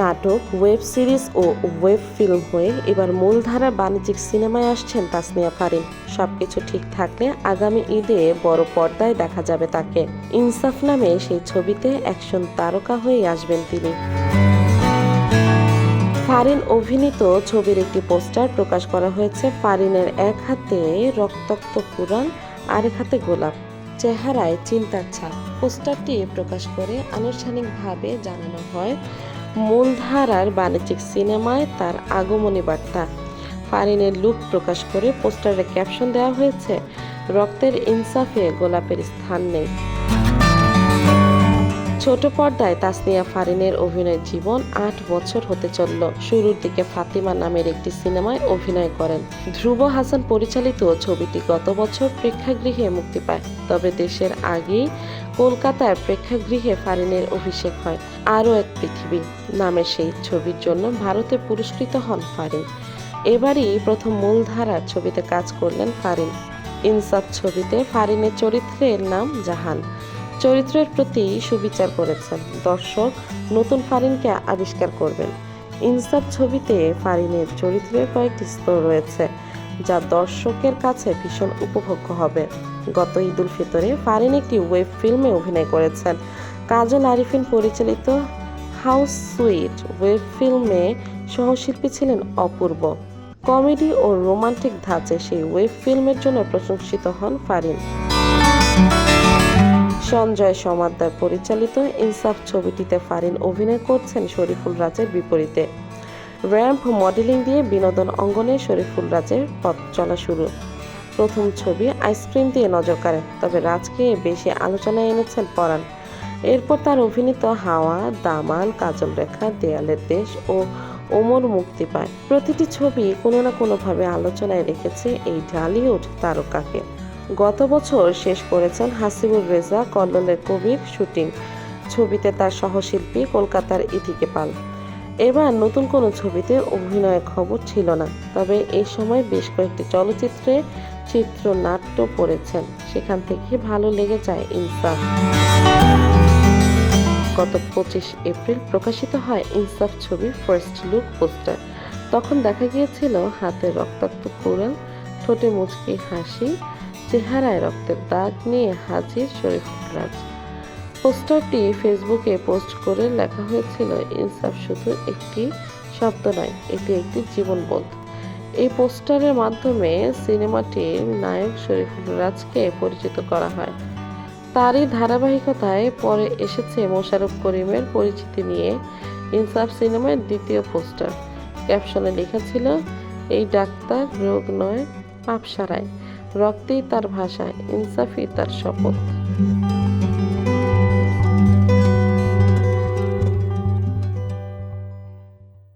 নাটক, web series ও web film হয়ে এবার মূলধারার বাণিজ্যিক সিনেমায় আসছেন তাসনিয়া ফারিন। সবকিছু ঠিক থাকলে আগামী ঈদে বড় পর্দায় দেখা যাবে তাকে। ইনসাফ নামে সেই ছবিতে অ্যাকশন তারকা হয়ে আসবেন তিনি। ফারিন অভিনীত ছবির একটি পোস্টার প্রকাশ করা হয়েছে, ফারিনের এক হাতে রক্তাক্ত পুরাণ, আরেক হাতে গোলাপ। চেহারায় চিন্তার ছাপ। পোস্টারটি প্রকাশ করে আনুষ্ঠানিকভাবে জানানো হয় মূলধারার বাণিজ্যিক সিনেমায় তার আগমনী বার্তা। ফারিনের লুক প্রকাশ করে পোস্টারে ক্যাপশন দেওয়া হয়েছে, রক্তের ইনসাফে গোলাপের স্থান নেই। ছোট পর্দায় তাসনিয়া ফারিনের অভিনয় জীবন আট বছর হতে চলল। শুরুর দিকে ফাতিমা নামের একটি সিনেমায় অভিনয় করেন। ধ্রুব হাসান পরিচালিত ছবিটি গত বছর প্রেক্ষাগৃহে মুক্তি পায়। তবে দেশের আগেই কলকাতার প্রেক্ষাগৃহে ফারিনের অভিষেক হয়। আরও এক পৃথিবী নামের সেই ছবির জন্য ভারতে পুরস্কৃত হন ফারিন। এবারই প্রথম মূলধারার ছবিতে কাজ করলেন ফারিন। ইনসাফ ছবিতে ফারিনের চরিত্রের নাম জাহান। চরিত্রের প্রতি সুবিচার করেছেন। দর্শক, নতুন ফারিনকে আবিষ্কার করবেন। ইনসাফ ছবিতে ফারিনের চরিত্রের কয়েকটি স্তর রয়েছে, যা দর্শকের কাছে ভীষণ উপভোগ্য হবে। গত ঈদ উল ফিতরে ফারিন একটি ওয়েব ফিল্মে অভিনয় করেছেন। কাজল আরিফিন পরিচালিত হাউস সুইট ওয়েব ফিল্মে সহশিল্পী ছিলেন অপূর্ব। কমেডি ও রোমান্টিক ধাঁচে সেই ওয়েব ফিল্মের জন্য প্রশংসিত হন ফারিন। সঞ্জয় সমাদ্দার পরিচালিত ইনসাফ ছবিটিতে ফারিন অভিনয় করছেন শরীফুল রাজের বিপরীতে। র্যাম্প মডেলিং দিয়ে বিনোদন অঙ্গনে শরীফুল রাজের পথ চলা শুরু। প্রথম ছবি আইসক্রিম দিয়ে নজর কাড়ে তবে রাজকে বেশি আলোচনায় এনেছেন পরাণ। এরপর তার অভিনীত হাওয়া, দামাল, কাজল রেখা, দেয়ালের দেশ ও ওমর মুক্তি পায়। প্রতিটি ছবি কোনো না কোনোভাবে আলোচনায় রেখেছে এই ঢালিউড তারকাকে। গত বছর শেষ করেছেন হাসিবুর রেজা, কল্লোলের কবির শুটিং। ছবিতে তার সহশিল্পী কলকাতার ইথিকে পাল। এবার নতুন কোনো ছবিতে অভিনয়ের খবর ছিল না, তবে এই সময় বেশ কয়েকটি চলচ্চিত্রে চিত্রনাট্য পড়েছেন। সেখান থেকে ভালো লেগে যায় ইনসাফ। গত পঁচিশ এপ্রিল প্রকাশিত হয় ইনসাফ ছবির ফার্স্ট লুক পোস্টার। তখন দেখা গিয়েছিল হাতে রক্তাক্ত কোরাল, ঠোঁটে মুচকি হাসি চেহারায় রক্তের দাগ নিয়ে হাজির শরীফুল রাজ। পোস্টারটি ফেসবুকে পোস্ট করে লেখা হয়েছিল, ইনসাফ শুধু একটি শব্দ নয়, এটি একটি জীবনবোধ। এই পোস্টারের মাধ্যমে সিনেমাটির নায়ক শরীফুল রাজকে পরিচিত করা হয়। তারই ধারাবাহিকতায় পরে এসেছে মোশাররফ করিমের পরিচিতি নিয়ে ইনসাফ সিনেমার দ্বিতীয় পোস্টার। ক্যাপশনে লেখা ছিল, এই ডাক্তার রোগ নয় পাপ সারায় রক্তেই তার ভাষা ইনসাফি তার শপথ।